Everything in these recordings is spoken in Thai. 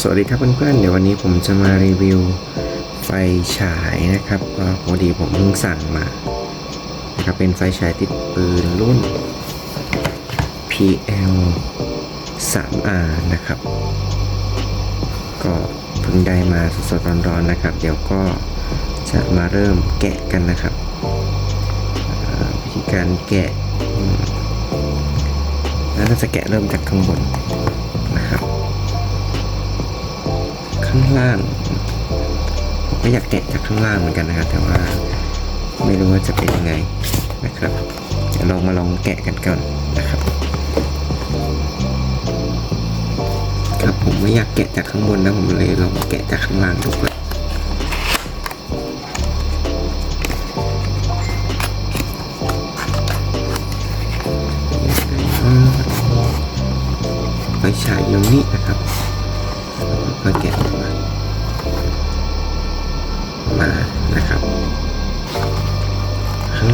สวัสดีครับเพื่อนๆ เดี๋ยววันนี้ผมจะมารีวิวไฟฉายนะครับก็พอดีผมเพิ่งสั่งมานะครับเป็นไฟฉายติดปืนรุ่น PL 3R นะครับ ก็เพิ่งได้มาสดๆร้อนๆนะครับ เดี๋ยวก็จะมาเริ่มแกะกันนะครับวิธีการแกะอืมแล้วเราจะแกะเริ่มจากข้างบน ข้างล่างผมก็อยากแกะจากข้างล่างเหมือนกันนะครับแต่ว่าไม่รู้ว่าจะเป็นยังไงนะครับเดี๋ยวลองมาลองแกะกันก่อนนะครับ ครับผมไม่อยากแกะจากข้างบนนะผมเลยลองแกะจากข้างล่างดูก่อน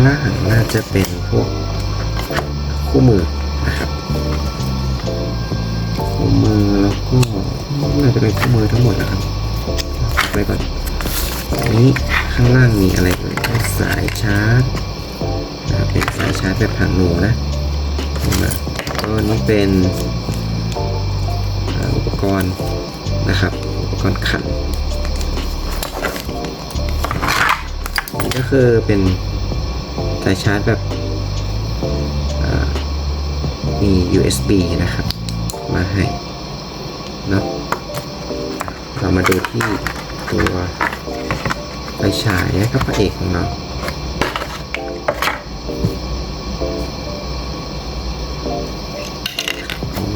ล่างน่าจะเป็นพวกคู่มือนะครับ คู่มือแล้วก็น่าจะเป็นคู่มือทั้งหมดนะครับไปก่อนอันนี้ข้างล่างมีอะไรเอ่ยสายชาร์จนะเป็นสายชาร์จแบบหางหนูนะนไหมก็อันนี้เป็นอุปกรณ์นะครับ อุปกรณ์ขันก็คือเป็น สายชาร์จแบบมี USB นะครับ มาให้เนาะเรามาดูที่ตัวไฟฉายนะครับพระเอกของเรา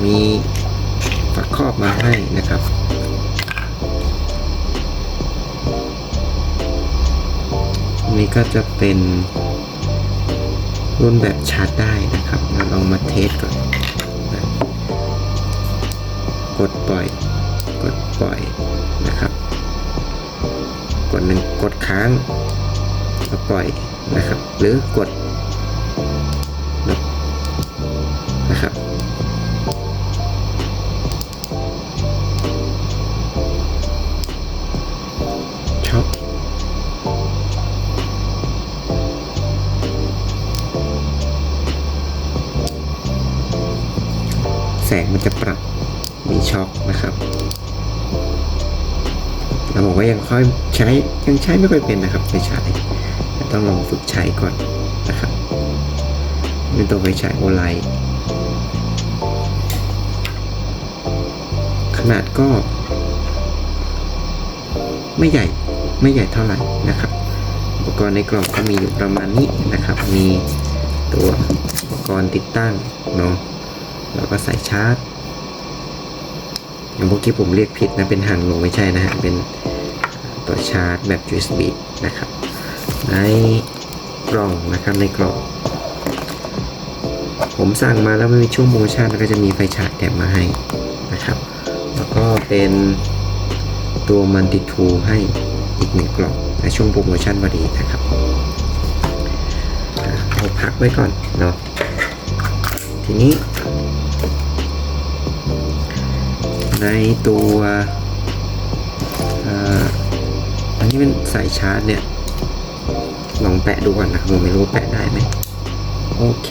มีฝาครอบมาให้นะครับนนี้ก็จะเป็น รุ่นแบบชาร์จได้นะครับ เราลองมาเทสก่อนนะกดปล่อย กดปล่อยนะครับ กดหนึ่งกดค้างแล้วปล่อยนะครับ หรือกด แสงมันจะปรับมีช็อคนะครับเราบอกว่ายังค่อยใช้ยังใช้ไม่ค่อยเป็นนะครับไฟฉายต่ต้องลองฝึกใช้ก่อนนะครับเป็นตัวไฟฉายโอไลท์ขนาดก็ ไม่ใหญ่ไม่ใหญ่เท่าไหร่นะครับ อุปกรณ์ในกล่องก็มีอยู่ประมาณนี้นะครับ มีตัวอุปกรณ์ติดตั้งเนาะ แล้วก็ใสายชาร์จ อย่างเมื่อกี้ผมเรียกผิดนะ เป็นหางหนูไม่ใช่นะฮะ เป็นตัวชาร์จแบบ USB นะครับ ในกล่องนะครับในกล่อง ผมสั่งมาแล้วไม่มีช่วงโปรโมชั่นแล้วก็จะมีไฟฉายแถมมาให้นะครับ แล้วก็เป็นตัวมันติทูให้อีกหนึ่งกล่องในช่วงโปรโมชั่นพอดีนะครับเอาพักไว้ก่อนเนาะทีนี้ ในตัวอันนี้เป็นสายชาร์จเนี่ย ลองแปะดูก่อนนะครับผมไม่รู้ว่าแปะได้ไหมโอเค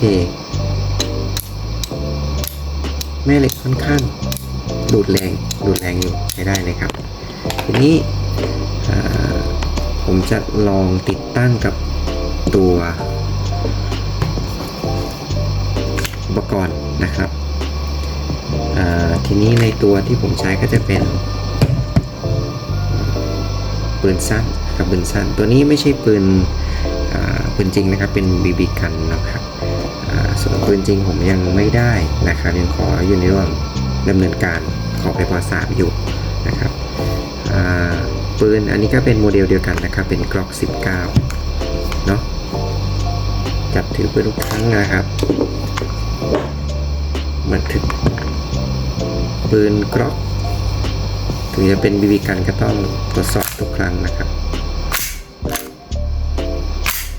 แม่เหล็กค่อนข้างดูดแรงดูดแรงอยู่ใช้ได้เลยครับ ทีนี้ผมจะลองติดตั้งกับตัวอุปกรณ์นะครับ ทีนี้ในตัวที่ผมใช้ก็จะเป็นปืนสั้นกับปืนสั้น ตัวนี้ไม่ใช่ปืนปืนจริงนะครับเป็นบีบีกันนะครับส่วนปืนจริงผมยังไม่ได้นะครับยังขออยู่ในระหว่างดำเนินการขอไปปสามอยู่นะครับปืนอันนี้ก็เป็นโมเดลเดียวกันนะครับเป็นกล็อก 19 เนาะจับถือปืนทุกครั้งนะครับบันทึก ปืนกล็อกถึงจะเป็นบีบีกันก็ต้องตรวจสอบทุกครั้งนะครับ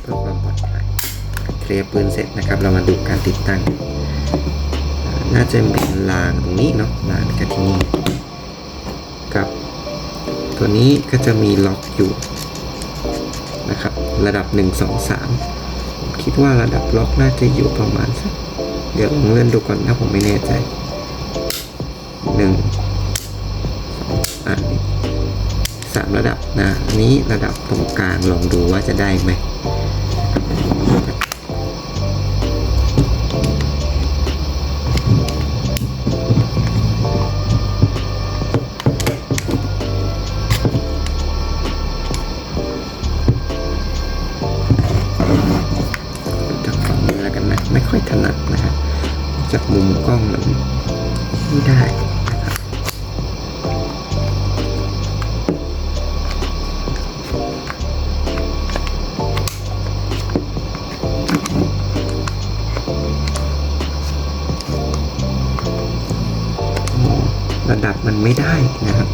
เพื่อความปลอดภัยเคลียร์ปืนเสร็จนะครับ เรามาดูการติดตั้ง น่าจะเป็นรางตรงนี้เนาะรางกับที่นี่ตัวนี้ก็จะมีล็อกอยู่นะครับ ระดับ 1 2 3 คิดว่าระดับล็อกน่าจะอยู่ประมาณสักเดี๋ยวลองเลื่อนดูก่อนถ้าผมไม่แน่ใจ หนึ่งสองอันสามระดับนะอันนี้ระดับตรงกลางลองดูว่าจะได้ไหม ระดับมันไม่ได้นะครับ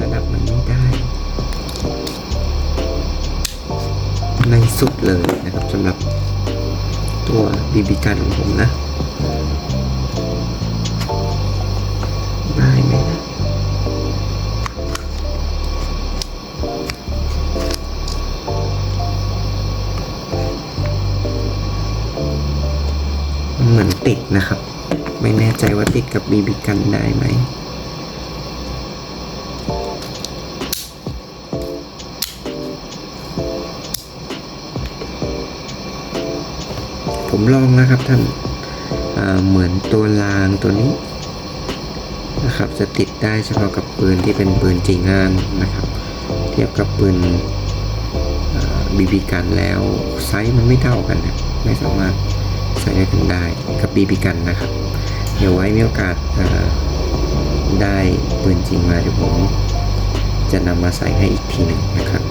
ระดับมันไม่ได้ ในสุดเลยนะครับสำหรับตัวบีบีกันของผมนะ ได้ไหมนะเหมือนติดนะครับ ไม่แน่ใจว่าติดกับบีบีกันได้ไหมผมลองนะครับท่านอ่าเหมือนตัวรางตัวนี้นะครับ จะติดได้เฉพาะกับปืนที่เป็นปืนจริงงานนะครับ เทียบกับปืนบีบีกันแล้วไซส์มันไม่เท่ากันนะไม่สามารถใส่ได้กันได้กับบีบีกันนะครับ เดี๋ยวไว้มีโอกาสได้ปืนจริงมาเดี๋ยวผมจะนำมาใส่ให้อีกทีหนึ่งนะครับ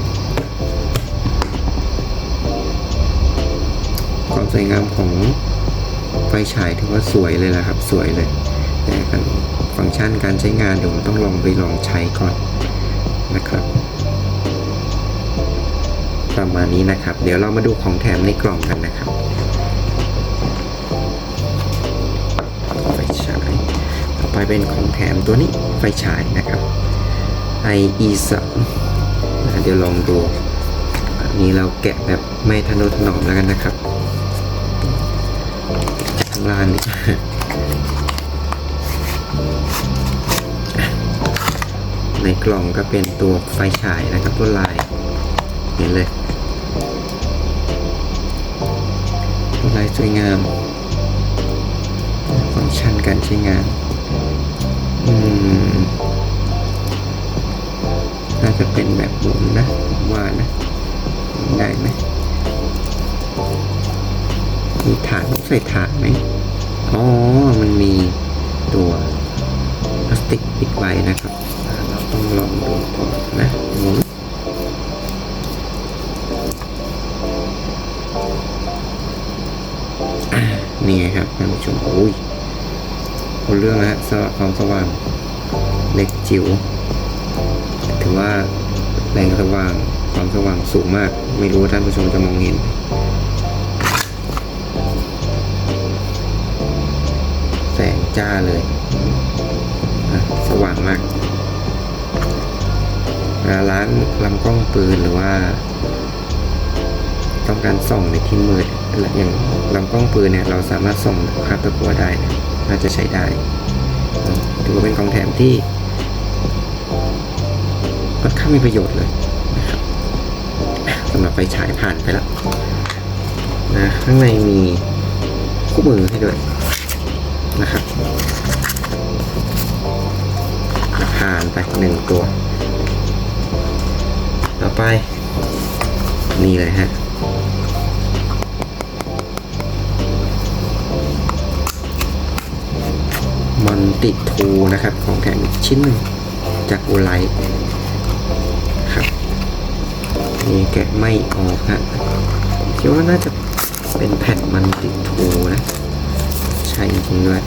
ความสวยงามของไฟฉายถือว่าสวยเลยละครับ สวยเลยแต่การฟังก์ชันการใช้งานเดี๋ยวผมต้องลองไปลองใช้ก่อนนะครับ ประมาณนี้นะครับ เดี๋ยวเรามาดูของแถมในกล่องกันนะครับ อไปเป็นของแถมตัวนี้ไฟฉายนะครับ IE 3นะเดี๋ยวลองดูอันนี้เราแกะแบบไม่ทะนุถนอมแล้วกันนะครับข้างล่างนี่ในกล่องก็เป็นตัวไฟฉายนะครับตัวลายเห็นเลยตัวลายสวยงาม ฟังก์ชันการใช้งาน อืมน่าจะเป็นแบบหมุนนะว่านะ ได้ไหมมีฐานต้องใส่ฐานไหมอ๋อ มันมีตัวพลาสติกปิดไว้นะครับ เราต้องลองดูก่อนนะหมุนนี่ไงครับท่านผู้ชมโอ้ย คนเรื่องแล้วสำหรับความสว่างเล็กจิ๋วถือว่าแรงสว่างความสว่างสูงมาก ไม่รู้ว่าท่านผู้ชมจะมองเห็น แสงจ้าเลย สว่างมากเวลาล้างลำกล้องปืนหรือว่า ต้องการส่องในที่มืดอย่างลำกล้องปืนเนี่ยเราสามารถส่องคาบตะกัวได้นะ น่าจะใช้ได้ถือว่าเป็นของแถมที่ค่อนข้างมีประโยชน์เลยนะครับสำหรับไฟฉายผ่านไปแล้วนะข้างในมีคู่มือให้ด้วยนะครับผ่านไปหนึ่งตัว ต่อไปนี่เลยฮะ มันติดทูนะครับ ของแถมอีกชิ้นหนึ่งจากโอไลครับนี่แกะไม่ออกฮะคิดว่าน่าจะเป็นแผ่นมันติดทูนะ ใช่จริงด้วย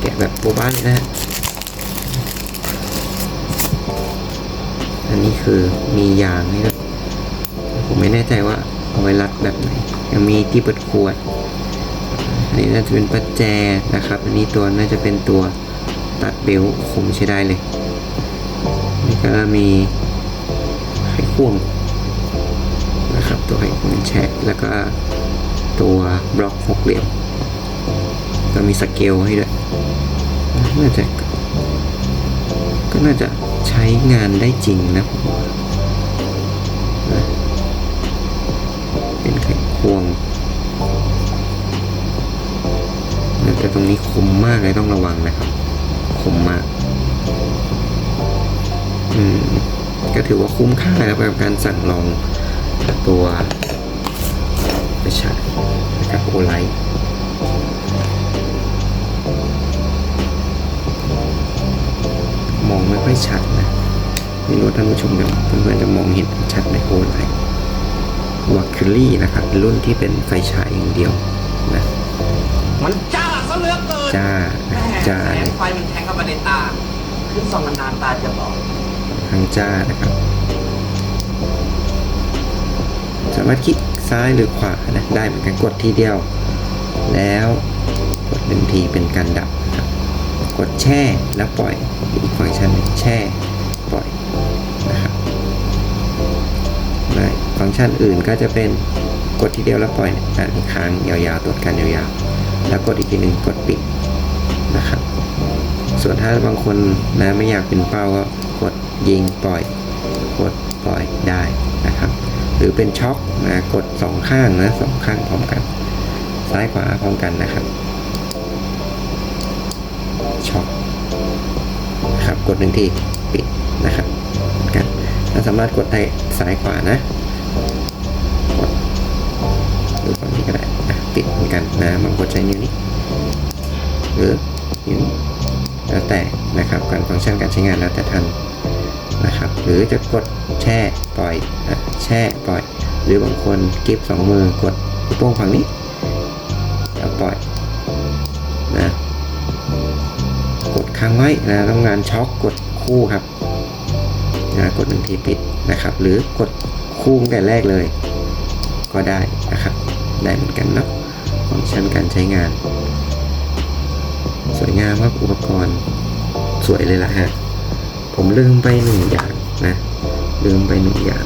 แกะแบบโบบ้านเลยนะอันนี้คือมียางให้ด้วยผมไม่แน่ใจว่าเอาไว้รัดแบบไหนยังมีที่เปิดขวด นี้น่าจะเป็นประแจนะครับ อันนี้ตัวน่าจะเป็นตัวตัดเบลคมใช้ได้เลยนี่ก็มีไขควงนะครับตัวไขควงแฉกแล้วก็ตัวบล็อกหกเหลี่ยมก็มีสเกลให้ด้วยน่าจะก็น่าจะใช้งานได้จริงนะผมว่าเป็นไขควง แต่ตรงนี้คมมากเลยต้องระวังนะครับคมมาก อืม ก็ถือว่าคุ้มค่าแล้วกับการสั่งลองตัวไปฉายนะครับโอไลท์มองไม่ค่อยชัดนะไม่รู้ท่านผู้ชมเดี๋ยวเพื่อนๆจะมองเห็นชัดในโอไลท์วัคคิลี่นะครับรุ่นที่เป็นไฟฉายอย่างเดียวนะมันจ้า เหลือเกินจ้าแหม่จ้า แสเลงยไฟมันแทงเข้ามาในตา ขึ้นส่องนานๆตาจะบอดทางจ้านะครับ สามารถคลิกซ้ายหรือขวานะได้เหมือนกันกดทีเดียว แล้วกดหนึ่งทีเป็นการดับนะครับกดแช่แล้วปล่อยอีกฟังก์ชันหนึ่งแช่ปล่อยนะครับและฟังก์ชันอื่นก็จะเป็นกดทีเดียวแล้วปล่อยอ่านอีกครั้งยาวๆตรวจการยาวๆ แล้วกดอีกทีหนึ่งกดปิดนะครับ ส่วนถ้าบางคนนะไม่อยากเป็นเป้าก็กดยิงปล่อย กดปล่อยได้นะครับ หรือเป็นช็อคนะกดสองข้างนะสองข้างพร้อมกัน ซ้ายขวาพร้อมกันนะครับช็อคครับกดหนึ่งทีปิดนะครับเหมือนกันเราสามารถกดได้ซ้ายขวานะ ได้นะปิดเหมือนกันนะบางคนใช้นิ้วนี้หรือนิ้วแล้วแต่นะครับการฟังก์ชันการใช้งานแล้วแต่ท่านนะครับ หรือจะกดแช่ปล่อยอแช่ปล่อย หรือบางคนกิฟสองมือกดโป้งฝั่งนี้แล้วปล่อยนะกดค้างไว้นะต้องงานช็อคกดคู่ครับนะกดหนึ่งทีปิดนะครับ หรือ กดคู่ตั้งแต่แรกเลย ก็ได้นะครับ ได้เหมือนกันเนาะ ฟังก์ชันการใช้งาน สวยงามครับอุปกรณ์สวยเลยล่ะฮะ ผมลืมไปหนึ่งอย่างนะ ลืมไปหนึ่งอย่าง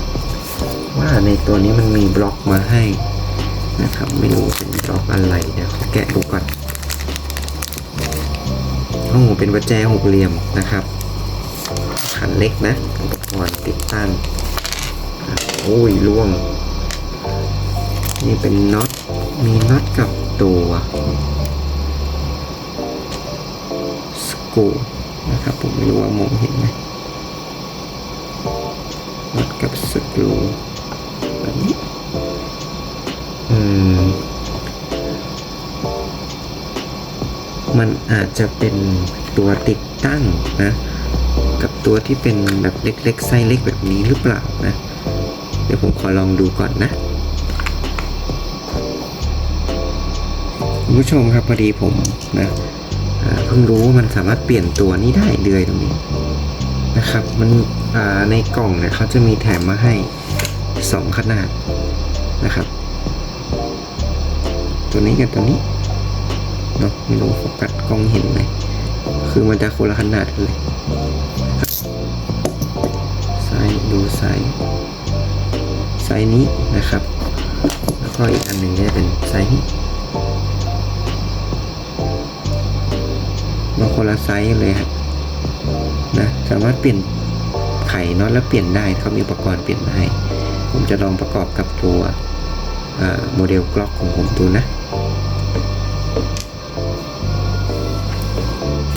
ว่าในตัวนี้มันมีบล็อกมาให้นะครับ ไม่รู้เป็นบล็อกอะไรเดี๋ยวแกะดูก่อนโอ้เป็นประแจหกเหลี่ยมนะครับขันเล็กนะอุปกรณ์ติดตั้งโอ้ยล่วง นี่เป็นน็อต มีน็อตกับตัวสกูนะครับผมไม่รู้ว่ามองเห็นไหมน็อตกับสกูแบบนี้อืมมันอาจจะเป็นตัวติดตั้งนะกับตัวที่เป็นแบบเล็กๆไส้เล็กแบบนี้หรือเปล่านะ เดี๋ยวผมขอลองดูก่อนนะ ผู้ชมครับพอดีผมนะเพิ่งรู้ว่ามันสามารถเปลี่ยนตัวนี้ได้เดือยตรงนี้นะครับ มันในกล่องเนี่ยเขาจะมีแถมมาให้สองขนาดนะครับ ตัวนี้กับตัวนี้เนาะไม่รู้โฟกัสกล้องเห็นไหมคือมันจะคนละขนาดเลยไซส์ดูไซส์ไซส์นี้นะครับ แล้วก็อีกอันหนึ่งจะเป็นไซส์นี้ มาคนละไซส์เลยฮะนะสามารถเปลี่ยนไขน็อตแล้วเปลี่ยนได้เขามีอุปกรณ์เปลี่ยนมาให้ ผมจะลองประกอบกับตัวโมเดลกล็อกของผมดูนะ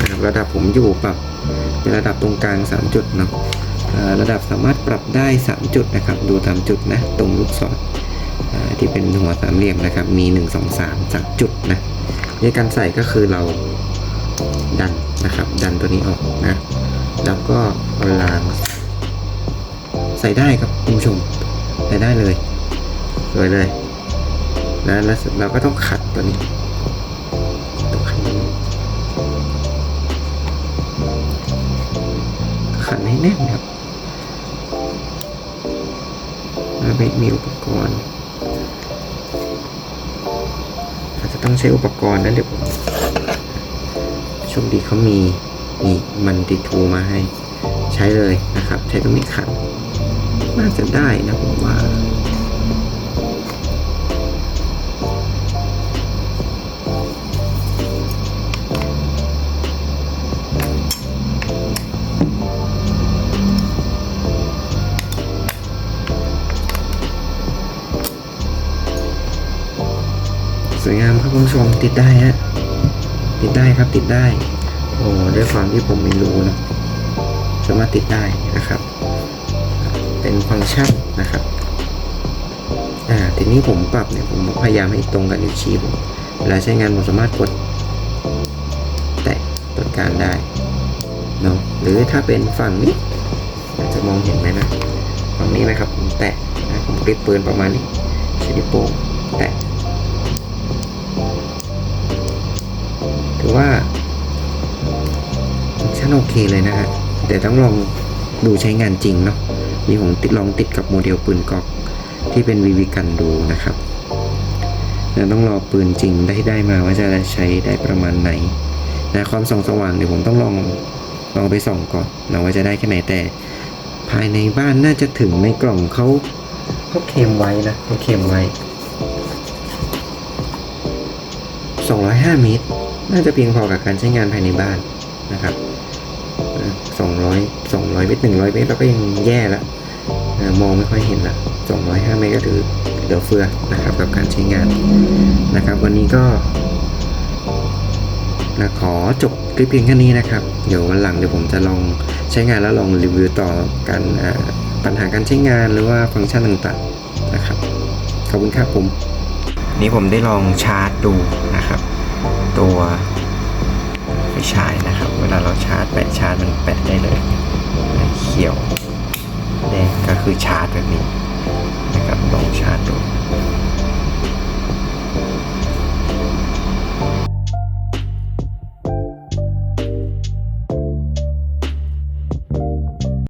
นะระดับผมอยู่ปรับเป็นระดับตรงกลาง 3 จุดเนาะระดับสามารถปรับได้ 3 จุดนะครับ ดูตามจุดนะ ตรงลูกศรที่เป็นหัวสามเหลี่ยมนะครับ มี 1 2 3 3 จุดนะในการใส่ก็คือเรา ดันนะครับ ดันตัวนี้ออกนะ แล้วก็เอาราง ใส่ได้ครับคุณผู้ชมใส่ได้เลยสวยเลยนะแล้วเราก็ต้องขัดตัวนี้ต้องขัดนี้ขัดให้แน่นครับแล้วไม่มีอุปกรณ์ อาจจะต้องใช้อุปกรณ์นะเดี๋ยวผม โชคดีเขามีมีมันติทูมาให้ใช้เลยนะครับ ใช้ตรงนี้ขันน่าจะได้นะผมว่าสวยงามครับคุณผู้ชมติดได้ฮะ ติดได้ครับติดได้ โอ้ด้วยความที่ผมไม่รู้นะสามารถติดได้นะครับ เป็นฟังก์ชันนะครับ อ่าทีนี้ผมปรับเนี่ยผมพยายามให้ตรงกับนิ้วชี้ผมเวลาใช้งานผมสามารถกด แตะตรวการได้เนาะหรือถ้าเป็นฝั่งนี้อาจจะมองเห็นไหมนะฝั่งนี้นะครับผมแตะผมกริปปืนประมาณนี้ใช้นิ้วโป้แตะ ถือว่าฟังก์ชันโอเคเลยนะฮะแต่ต้องลองดูใช้งานจริงเนาะนี่ผมติดลองติดกับโมเดลปืนกอกที่เป็นวีวีกันดูนะครับเดี๋ยวต้องรอปืนจริงได้ได้มาว่าจะใช้ได้ประมาณไหนนะความส่องสว่างเดี๋ยวผมต้องลองลองไปส่องก่อนนะว่าจะได้แค่ไหนแต่ ภายในบ้านน่าจะถึงในกล่องเขาเขาเคลมไว้นะเขาเคลมไว้ 205เมตร น่าจะเพียงพอกับการใช้งานภายในบ้านนะครับสองร้อยสองร้อยเมตรหนึ่งร้อยเมตรเราก็ยังแย่ละมองไม่ค่อยเห็นละสองร้อยห้าเมตรก็ถือเหลือเฟือนะครับกับการใช้งานนะครับ วันนี้ก็นะขอจบคลิปเพียงแค่นี้นะครับ เดี๋ยววันหลังเดี๋ยวผมจะลองใช้งานแล้วลองรีวิวต่อกันปัญหาการใช้งานหรือว่าฟังก์ชันต่างๆนะครับ ขอบคุณครับผม นี่ผมได้ลองชาร์จดูนะครับ ตัวไฟฉายนะครับ เวลาเราชาร์จแปะชาร์จมันแปะได้เลยเขียวแดงก็คือชาร์จแบบนี้นะครับลองชาร์จดู